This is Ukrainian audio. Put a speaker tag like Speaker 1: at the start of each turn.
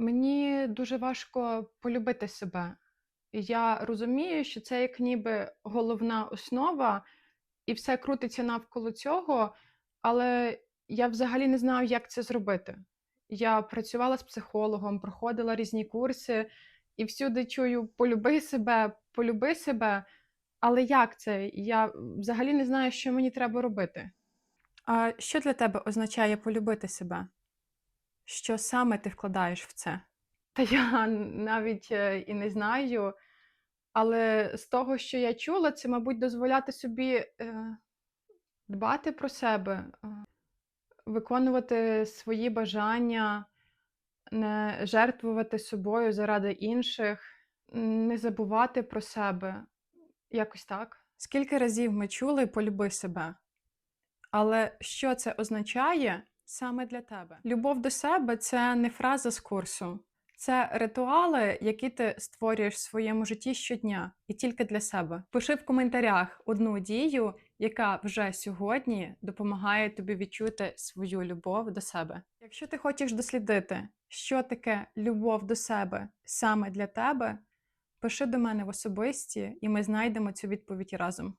Speaker 1: Мені дуже важко полюбити себе. Я розумію, що це як ніби головна основа, і все крутиться навколо цього, але я взагалі не знаю, як це зробити. Я працювала з психологом, проходила різні курси і всюди чую полюби себе, полюби себе. Але як це? Я взагалі не знаю, що мені треба робити. А що для тебе означає полюбити себе? Що саме ти вкладаєш в це? Та я навіть е, і не знаю, але з того, що я чула, це, мабуть, дозволяти собі е, дбати про себе, е, виконувати свої бажання, не жертвувати собою заради інших, не забувати про себе. Якось так. Скільки разів ми чули полюби себе? Але що це означає саме для тебе? Любов до себе це не фраза з курсу, це ритуали, які ти створюєш в своєму житті щодня і тільки для себе. Пиши в коментарях одну дію, яка вже сьогодні допомагає тобі відчути свою любов до себе. Якщо ти хочеш дослідити, що таке любов до себе саме для тебе, пиши до мене в особисті, і ми знайдемо цю відповідь разом.